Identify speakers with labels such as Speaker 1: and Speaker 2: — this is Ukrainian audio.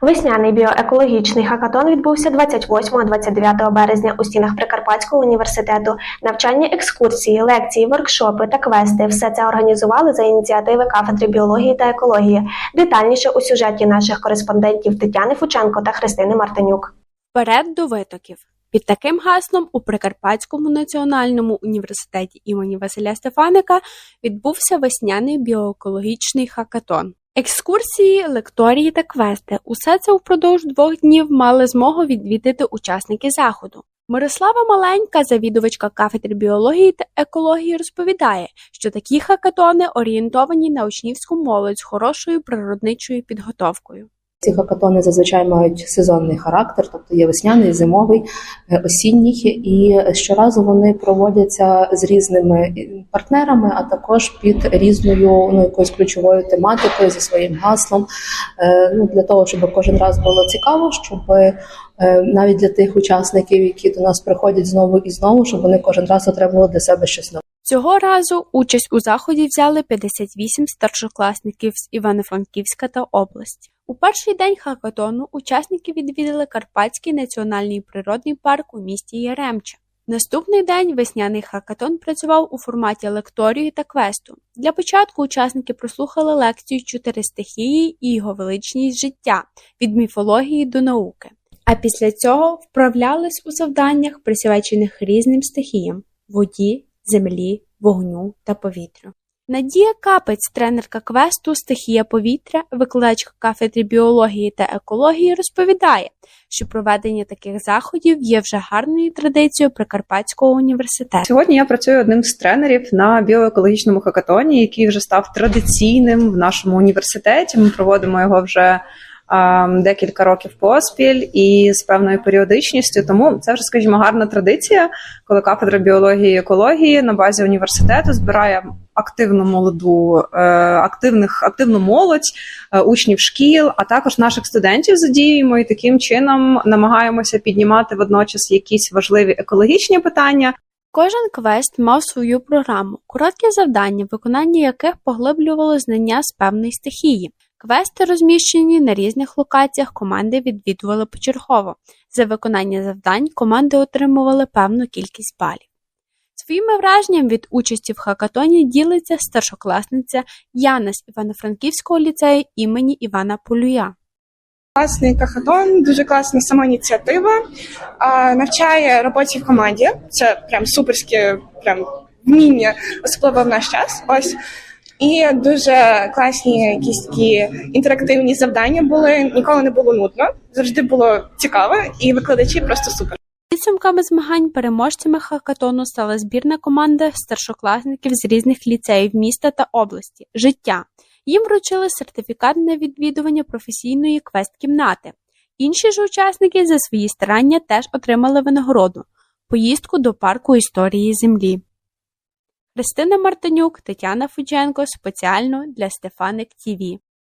Speaker 1: Весняний біоекологічний хакатон відбувся 28-29 березня у стінах Прикарпатського університету. Навчання, екскурсії, лекції, воркшопи та квести – все це організували за ініціативи кафедри біології та екології. Детальніше у сюжеті наших кореспондентів Тетяни Фученко та Христини Мартинюк.
Speaker 2: Вперед до витоків. Під таким гаслом у Прикарпатському національному університеті імені Василя Стефаника відбувся весняний біоекологічний хакатон. Екскурсії, лекторії та квести – усе це впродовж двох днів мали змогу відвідати учасники заходу. Мирослава Маленька, завідувачка кафедри біології та екології, розповідає, що такі хакатони орієнтовані на учнівську молодь з хорошою природничою підготовкою.
Speaker 3: Ці хакатони зазвичай мають сезонний характер, тобто є весняний, зимовий, е, осінній, і щоразу вони проводяться з різними партнерами, а також під різною ну, якоюсь ключовою тематикою за своїм гаслом. Е, Ну для того, щоб кожен раз було цікаво, щоб е, навіть для тих учасників, які до нас приходять знову і знову, щоб вони кожен раз отримували для себе щось нове.
Speaker 2: Цього разу участь у заході взяли 58 старшокласників з Івано-Франківська та області. У перший день хакатону учасники відвідали Карпатський національний природний парк у місті Яремче. Наступний день весняний хакатон працював у форматі лекторії та квесту. Для початку учасники прослухали лекцію «Чотири стихії і його величність життя від міфології до науки. А після цього вправлялись у завданнях, присвячених різним стихіям воді, землі, вогню та повітрю. Надія Капець, тренерка квесту Стихія повітря, викладачка кафедри біології та екології, розповідає, що проведення таких заходів є вже гарною традицією Прикарпатського університету.
Speaker 4: Сьогодні я працюю одним з тренерів на біоекологічному хакатоні, який вже став традиційним в нашому університеті. Ми проводимо його вже декілька років поспіль і з певною періодичністю. Тому це вже, скажімо, гарна традиція, коли кафедра біології і екології на базі університету збирає активну молоду, е, активних активну молодь, е, учнів шкіл, а також наших студентів задіюємо і таким чином намагаємося піднімати водночас якісь важливі екологічні питання.
Speaker 2: Кожен квест мав свою програму, короткі завдання, виконання яких поглиблювало знання з певної стихії. Квести, розміщені на різних локаціях, команди відвідували почергово. За виконання завдань команди отримували певну кількість балів. Своїми враженням від участі в хакатоні ділиться старшокласниця Яна з Івано-Франківського ліцею імені Івана Полюя.
Speaker 5: Класний кахатон, дуже класна сама ініціатива. Навчає роботі в команді. Це прям суперське прям вміння, особливо в наш час. Ось. І дуже класні якісь такі інтерактивні завдання були. Ніколи не було нудно, завжди було цікаво, і викладачі просто супер.
Speaker 2: Підсумками змагань переможцями хакатону стала збірна команда старшокласників з різних ліцеїв міста та області життя. Їм вручили сертифікат на відвідування професійної квест-кімнати. Інші ж учасники за свої старання теж отримали винагороду поїздку до парку історії землі. Христина Мартинюк, Тетяна Фудженко спеціально для Стефаник ТІВІ.